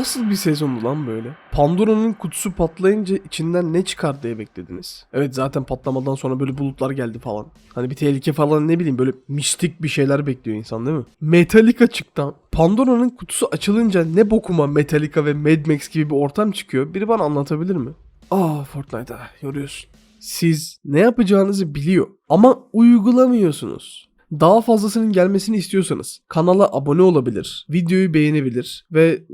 nasıl bir sezondu lan böyle? Pandora'nın kutusu patlayınca içinden ne çıkar diye beklediniz. Evet zaten patlamadan sonra böyle bulutlar geldi falan. Hani bir tehlike falan ne bileyim böyle mistik bir şeyler bekliyor insan değil mi? Metallica çıktı. Pandora'nın kutusu açılınca ne bokuma Metallica ve Mad Max gibi bir ortam çıkıyor. Biri bana anlatabilir mi? Aa Fortnite'a yoruyorsun. Siz ne yapacağınızı biliyor ama uygulamıyorsunuz. Daha fazlasının gelmesini istiyorsanız kanala abone olabilir, videoyu beğenebilir ve e,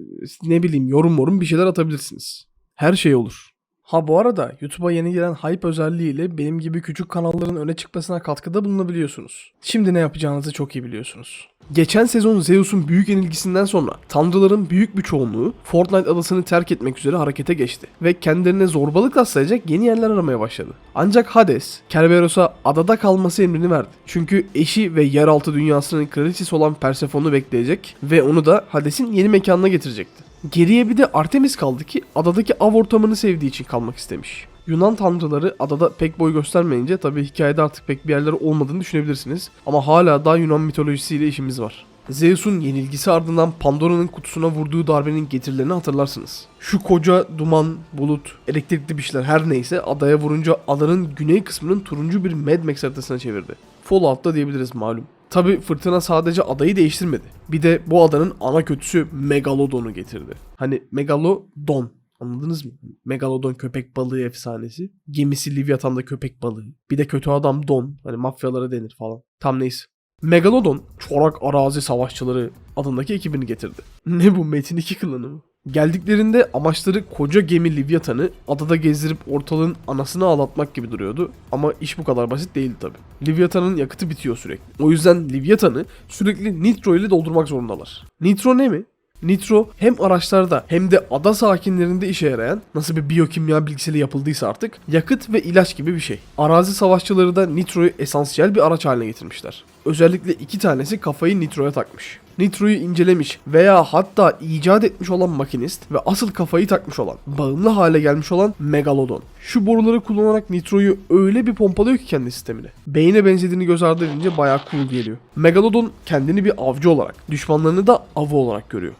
ne bileyim yorum morum bir şeyler atabilirsiniz. Her şey olur. Ha bu arada YouTube'a yeni gelen hype özelliğiyle benim gibi küçük kanalların öne çıkmasına katkıda bulunabiliyorsunuz. Şimdi ne yapacağınızı çok iyi biliyorsunuz. Geçen sezon Zeus'un büyük yenilgisinden sonra tanrıların büyük bir çoğunluğu Fortnite adasını terk etmek üzere harekete geçti ve kendilerine zorbalık taslayacak yeni yerler aramaya başladı. Ancak Hades, Kerberos'a adada kalması emrini verdi. Çünkü eşi ve yeraltı dünyasının kraliçesi olan Persephone'u bekleyecek ve onu da Hades'in yeni mekanına getirecekti. Geriye bir de Artemis kaldı ki adadaki av ortamını sevdiği için kalmak istemiş. Yunan tanrıları adada pek boy göstermeyince tabii hikayede artık pek bir yerleri olmadığını düşünebilirsiniz. Ama hala daha Yunan mitolojisiyle işimiz var. Zeus'un yenilgisi ardından Pandora'nın kutusuna vurduğu darbenin getirilerini hatırlarsınız. Şu koca duman, bulut, elektrikli bir şeyler her neyse adaya vurunca adanın güney kısmının turuncu bir Mad Max haritasına çevirdi. Fallout'ta diyebiliriz malum. Tabi fırtına sadece adayı değiştirmedi. Bir de bu adanın ana kötüsü Megalodon'u getirdi. Hani Megalodon Anladınız mı? Megalodon köpek balığı efsanesi. Gemisi Livyatan da köpek balığı. Bir de kötü adam Don. Hani mafyalara denir falan. Tam neyse. Megalodon çorak arazi savaşçıları adındaki ekibini getirdi. Ne bu Metin 2 klanı mı? Geldiklerinde amaçları koca gemi Livyathan'ı adada gezdirip ortalığın anasını ağlatmak gibi duruyordu. Ama iş bu kadar basit değildi tabi. Livyathan'ın yakıtı bitiyor sürekli. O yüzden Livyathan'ı sürekli nitro ile doldurmak zorundalar. Nitro ne mi? Nitro hem araçlarda hem de ada sakinlerinde işe yarayan nasıl bir biyokimya bilgisiyle yapıldıysa artık yakıt ve ilaç gibi bir şey. Arazi savaşçıları da Nitro'yu esansiyel bir araç haline getirmişler. Özellikle iki tanesi kafayı Nitro'ya takmış. Nitro'yu incelemiş veya hatta icat etmiş olan makinist ve asıl kafayı takmış olan, bağımlı hale gelmiş olan Megalodon. Şu boruları kullanarak Nitro'yu öyle bir pompalıyor ki kendi sistemine. Beyne benzediğini göz ardı edince bayağı cool geliyor. Megalodon kendini bir avcı olarak, düşmanlarını da avı olarak görüyor.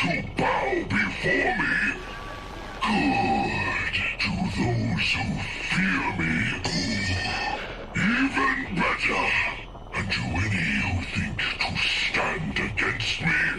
Who bow before me. Good to those who fear me. Even better. And to any who think to stand against me,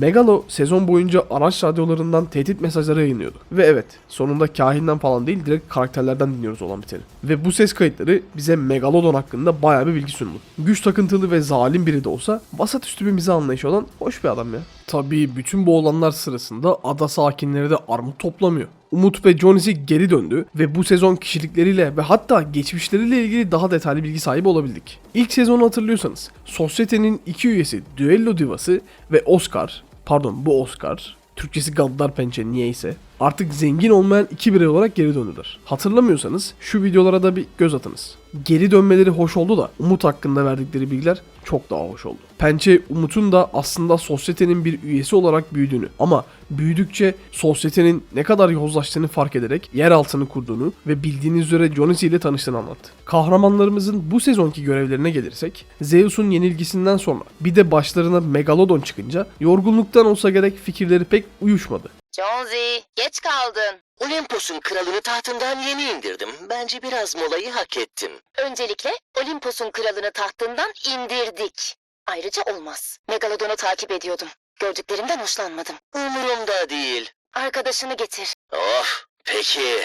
Megalo sezon boyunca araç radyolarından tehdit mesajları yayınlıyordu. Ve evet sonunda kahinden falan değil direkt karakterlerden dinliyoruz olan biteni. Ve bu ses kayıtları bize Megalodon hakkında bayağı bir bilgi sundu. Güç takıntılı ve zalim biri de olsa vasat üstü bir mizah anlayışı olan hoş bir adam ya. Tabii bütün bu olanlar sırasında ada sakinleri de armut toplamıyor. Umut ve Jonesy geri döndü ve bu sezon kişilikleriyle ve hatta geçmişleriyle ilgili daha detaylı bilgi sahibi olabildik. İlk sezonu hatırlıyorsanız Sosyete'nin iki üyesi Düello Divası ve Oscar, pardon bu Oscar, Türkçesi Gaddar Pençe niyeyse artık zengin olmayan iki birey olarak geri döndüler. Hatırlamıyorsanız şu videolara da bir göz atınız. Geri dönmeleri hoş oldu da Umut hakkında verdikleri bilgiler çok daha hoş oldu. Pençe Umut'un da aslında sosyetenin bir üyesi olarak büyüdüğünü ama büyüdükçe sosyetenin ne kadar yozlaştığını fark ederek yer altını kurduğunu ve bildiğiniz üzere Jonas ile tanıştığını anlattı. Kahramanlarımızın bu sezonki görevlerine gelirsek Zeus'un yenilgisinden sonra bir de başlarına Megalodon çıkınca yorgunluktan olsa gerek fikirleri pek uyuşmadı. Jonesy, geç kaldın. Olimpos'un kralını tahtından yeni indirdim. Bence biraz molayı hak ettim. Öncelikle Olimpos'un kralını tahtından indirdik. Ayrıca olmaz. Megalodon'u takip ediyordum. Gördüklerimden hoşlanmadım. Umurumda değil. Arkadaşını getir. Of, peki.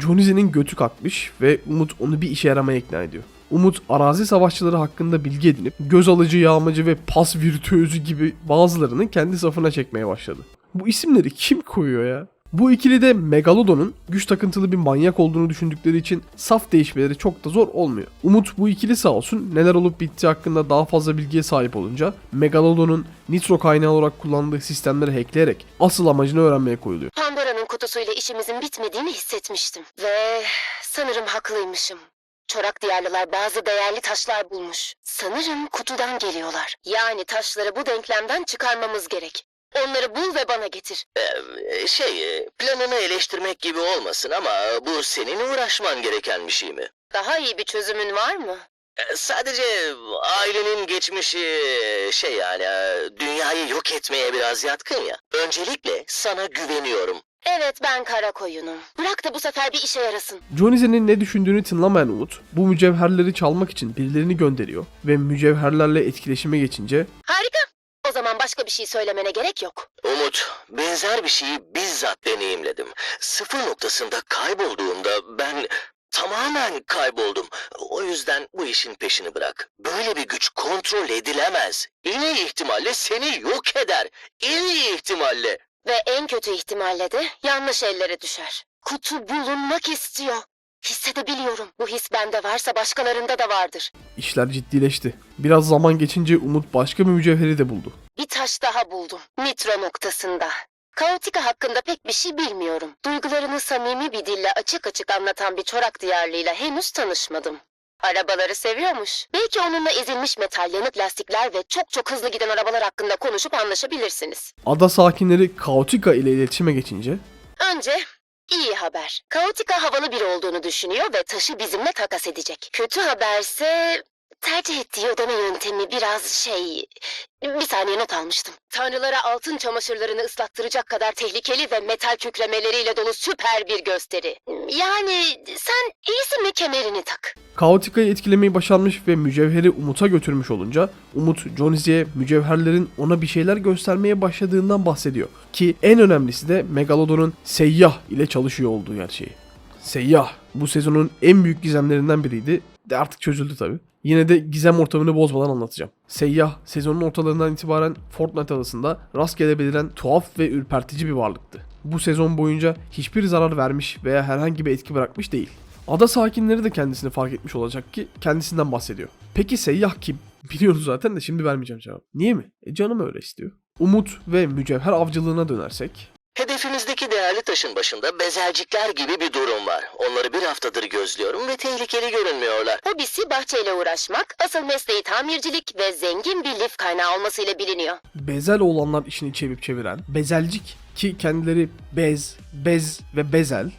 Jonize'nin götü kalkmış ve Umut onu bir işe yaramaya ikna ediyor. Umut arazi savaşçıları hakkında bilgi edinip göz alıcı yağmacı ve pas virtüözü gibi bazılarını kendi safına çekmeye başladı. Bu isimleri kim koyuyor ya? Bu ikili de Megalodon'un güç takıntılı bir manyak olduğunu düşündükleri için saf değişmeleri çok da zor olmuyor. Umut bu ikili sağ olsun neler olup bittiği hakkında daha fazla bilgiye sahip olunca Megalodon'un nitro kaynağı olarak kullandığı sistemleri hackleyerek asıl amacını öğrenmeye koyuluyor. Pandora'nın kutusuyla işimizin bitmediğini hissetmiştim. Ve sanırım haklıymışım. Çorak diyarlılar bazı değerli taşlar bulmuş. Sanırım kutudan geliyorlar. Yani taşları bu denklemden çıkarmamız gerek. Onları bul ve bana getir. Ee, şey, e, planını eleştirmek gibi olmasın ama bu senin uğraşman gereken bir şey mi? Daha iyi bir çözümün var mı? Ee, Sadece ailenin geçmişi şey yani e, dünyayı yok etmeye biraz yatkın ya. Öncelikle sana güveniyorum. Evet ben kara koyunum. Bırak da bu sefer bir işe yarasın. Jonize'nin ne düşündüğünü tınlamayan Umut bu mücevherleri çalmak için birilerini gönderiyor ve mücevherlerle etkileşime geçince başka bir şey söylemene gerek yok. Umut, benzer bir şeyi bizzat deneyimledim. Sıfır noktasında kaybolduğumda ben tamamen kayboldum. O yüzden bu işin peşini bırak. Böyle bir güç kontrol edilemez. En iyi ihtimalle seni yok eder. En iyi ihtimalle. Ve en kötü ihtimalle de yanlış ellere düşer. Kutu bulunmak istiyor. Hissedebiliyorum. Bu his bende varsa başkalarında da vardır. işler ciddileşti. Biraz zaman geçince Umut başka bir mücevheri de buldu. Bir taş daha buldum. Nitro noktasında. Kaotika hakkında pek bir şey bilmiyorum. Duygularını samimi bir dille açık açık anlatan bir çorak diyarlıyla henüz tanışmadım. Arabaları seviyormuş. Belki onunla ezilmiş metal, yanık lastikler ve çok çok hızlı giden arabalar hakkında konuşup anlaşabilirsiniz. Ada sakinleri Kaotika ile iletişime geçince Önce iyi haber. Kaotika havalı biri olduğunu düşünüyor ve taşı bizimle takas edecek. Kötü haberse tercih ettiği ödeme yöntemi biraz şey... Bir saniye not almıştım. Tanrılara altın çamaşırlarını ıslattıracak kadar tehlikeli ve metal kükremeleriyle dolu süper bir gösteri. Yani sen iyisin mi kemerini tak. Kaotika'yı etkilemeyi başarmış ve mücevheri Umut'a götürmüş olunca Umut Jonize'ye mücevherlerin ona bir şeyler göstermeye başladığından bahsediyor. Ki en önemlisi de Megalodon'un seyyah ile çalışıyor olduğu gerçeği. Seyyah bu sezonun en büyük gizemlerinden biriydi. De artık çözüldü tabi. Yine de gizem ortamını bozmadan anlatacağım. Seyyah sezonun ortalarından itibaren Fortnite adasında rastgele beliren tuhaf ve ürpertici bir varlıktı. Bu sezon boyunca hiçbir zarar vermiş veya herhangi bir etki bırakmış değil. Ada sakinleri de kendisini fark etmiş olacak ki kendisinden bahsediyor. Peki seyyah kim? Biliyoruz zaten de şimdi vermeyeceğim cevap. Niye mi? E canım öyle istiyor. Umut ve mücevher avcılığına dönersek. Hedefimizdeki değerli taşın başında bezelcikler gibi bir durum var. Onları bir haftadır gözlüyorum ve tehlikeli görünmüyorlar. Hobisi bahçeyle uğraşmak, asıl mesleği tamircilik ve zengin bir lif kaynağı olmasıyla biliniyor. Bezel olanlar işini çevirip çeviren bezelcik ki kendileri bez, bez ve bezel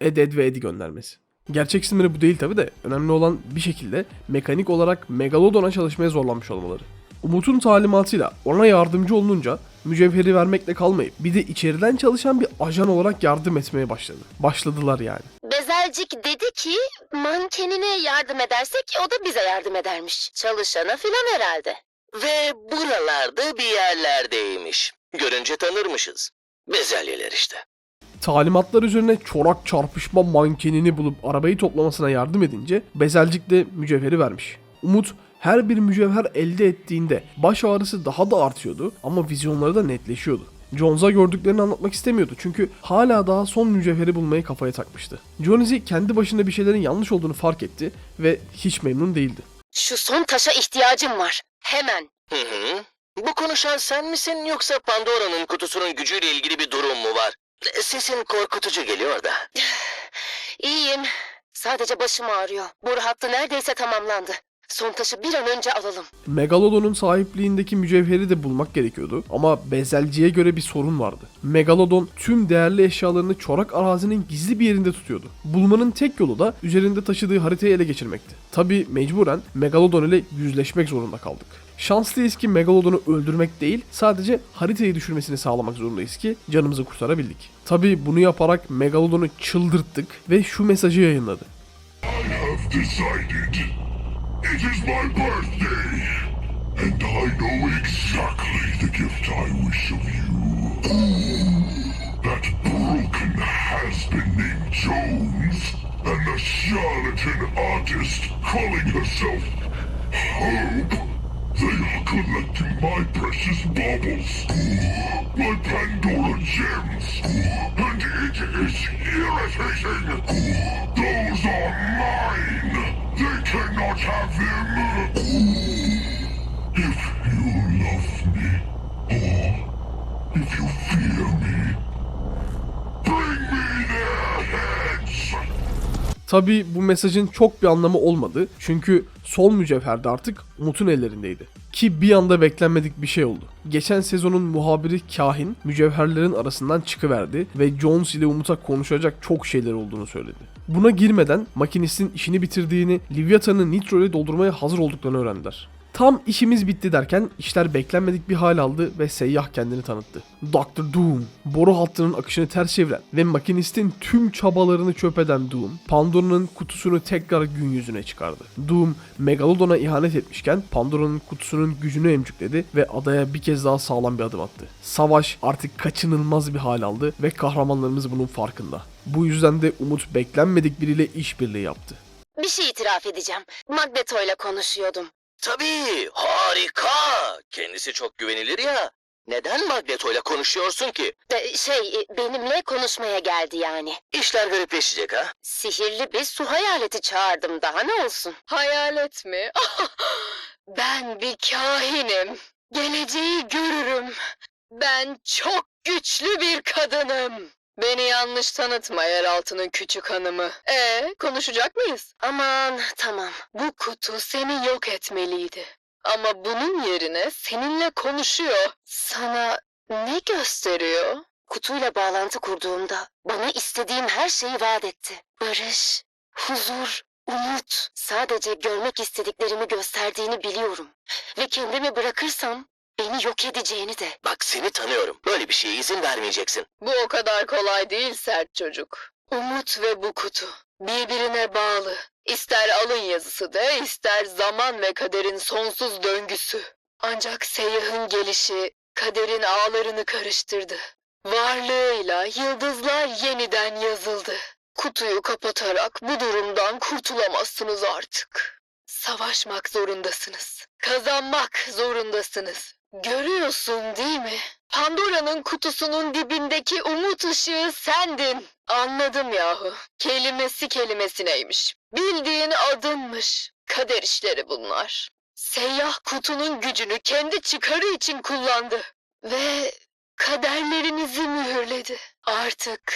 ed ed ve edi göndermesi. Gerçek isimleri bu değil tabi de önemli olan bir şekilde mekanik olarak Megalodon'a çalışmaya zorlanmış olmaları. Umut'un talimatıyla ona yardımcı olununca mücevheri vermekle kalmayıp bir de içeriden çalışan bir ajan olarak yardım etmeye başladı. Başladılar yani. Bezelcik dedi ki mankenine yardım edersek o da bize yardım edermiş. Çalışana filan herhalde. Ve buralarda bir yerlerdeymiş. Görünce tanırmışız. Bezelyeler işte. Talimatlar üzerine çorak çarpışma mankenini bulup arabayı toplamasına yardım edince Bezelcik de mücevheri vermiş. Umut her bir mücevher elde ettiğinde baş ağrısı daha da artıyordu ama vizyonları da netleşiyordu. Jones'a gördüklerini anlatmak istemiyordu çünkü hala daha son mücevheri bulmayı kafaya takmıştı. Jonesy kendi başında bir şeylerin yanlış olduğunu fark etti ve hiç memnun değildi. Şu son taşa ihtiyacım var. Hemen. Hı hı. Bu konuşan sen misin yoksa Pandora'nın kutusunun gücüyle ilgili bir durum mu var? Sesin korkutucu geliyor da. İyiyim. Sadece başım ağrıyor. Boru hattı neredeyse tamamlandı. Son taşı bir an önce alalım. Megalodon'un sahipliğindeki mücevheri de bulmak gerekiyordu ama bezelciye göre bir sorun vardı. Megalodon tüm değerli eşyalarını çorak arazinin gizli bir yerinde tutuyordu. Bulmanın tek yolu da üzerinde taşıdığı haritayı ele geçirmekti. Tabi mecburen Megalodon ile yüzleşmek zorunda kaldık. Şanslıyız ki Megalodon'u öldürmek değil, sadece haritayı düşürmesini sağlamak zorundayız ki canımızı kurtarabildik. Tabi bunu yaparak Megalodon'u çıldırttık ve şu mesajı yayınladı. I have decided. It is my birthday, and I know exactly the gift I wish of you. That broken has-been named Jones, and the charlatan artist calling herself Hope. They are collecting my precious baubles, my Pandora gems, and it is irritating. Those are mine. They cannot have them. If you love me, or if you fear me, Tabi bu mesajın çok bir anlamı olmadı. Çünkü sol mücevher de artık Umut'un ellerindeydi. Ki bir anda beklenmedik bir şey oldu. Geçen sezonun muhabiri Kahin mücevherlerin arasından çıkıverdi ve Jones ile Umut'a konuşacak çok şeyler olduğunu söyledi. Buna girmeden makinistin işini bitirdiğini, Livyathan'ı nitro ile doldurmaya hazır olduklarını öğrendiler. Tam işimiz bitti derken işler beklenmedik bir hal aldı ve seyyah kendini tanıttı. Dr. Doom, boru hattının akışını ters çeviren ve makinistin tüm çabalarını çöp eden Doom, Pandora'nın kutusunu tekrar gün yüzüne çıkardı. Doom, Megalodon'a ihanet etmişken Pandora'nın kutusunun gücünü emcükledi ve adaya bir kez daha sağlam bir adım attı. Savaş artık kaçınılmaz bir hal aldı ve kahramanlarımız bunun farkında. Bu yüzden de Umut beklenmedik biriyle işbirliği yaptı. Bir şey itiraf edeceğim. Magneto ile konuşuyordum. Tabii, harika. Kendisi çok güvenilir ya. Neden Magneto ile konuşuyorsun ki? De, şey, benimle konuşmaya geldi yani. İşler garipleşecek ha? Sihirli bir su hayaleti çağırdım daha ne olsun. Hayalet mi? ben bir kahinim. Geleceği görürüm. Ben çok güçlü bir kadınım. Beni yanlış tanıtma yeraltının küçük hanımı. Ee, konuşacak mıyız? Aman tamam. Bu kutu seni yok etmeliydi. Ama bunun yerine seninle konuşuyor. Sana ne gösteriyor? Kutuyla bağlantı kurduğumda bana istediğim her şeyi vaat etti. Barış, huzur, umut. Sadece görmek istediklerimi gösterdiğini biliyorum. Ve kendimi bırakırsam beni yok edeceğini de. Bak seni tanıyorum. Böyle bir şeye izin vermeyeceksin. Bu o kadar kolay değil sert çocuk. Umut ve bu kutu birbirine bağlı. İster alın yazısı de, ister zaman ve kaderin sonsuz döngüsü. Ancak seyyahın gelişi kaderin ağlarını karıştırdı. Varlığıyla yıldızlar yeniden yazıldı. Kutuyu kapatarak bu durumdan kurtulamazsınız artık. Savaşmak zorundasınız. Kazanmak zorundasınız. Görüyorsun değil mi? Pandora'nın kutusunun dibindeki umut ışığı sendin. Anladım yahu. Kelimesi kelimesineymiş. Bildiğin adınmış. Kader işleri bunlar. Seyyah kutunun gücünü kendi çıkarı için kullandı. Ve kaderlerinizi mühürledi. Artık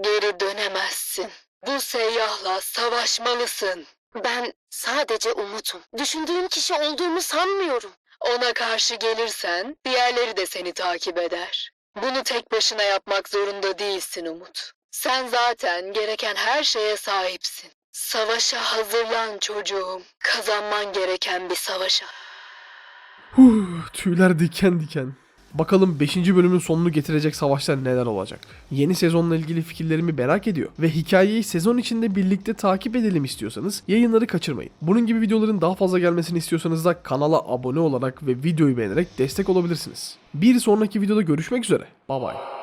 geri dönemezsin. Bu seyyahla savaşmalısın. Ben sadece umutum. Düşündüğüm kişi olduğumu sanmıyorum. Ona karşı gelirsen diğerleri de seni takip eder. Bunu tek başına yapmak zorunda değilsin Umut. Sen zaten gereken her şeye sahipsin. Savaşa hazırlan çocuğum. Kazanman gereken bir savaşa. Huh, tüyler diken diken. Bakalım 5. bölümün sonunu getirecek savaşlar neler olacak. Yeni sezonla ilgili fikirlerimi merak ediyor ve hikayeyi sezon içinde birlikte takip edelim istiyorsanız yayınları kaçırmayın. Bunun gibi videoların daha fazla gelmesini istiyorsanız da kanala abone olarak ve videoyu beğenerek destek olabilirsiniz. Bir sonraki videoda görüşmek üzere. Bye bye.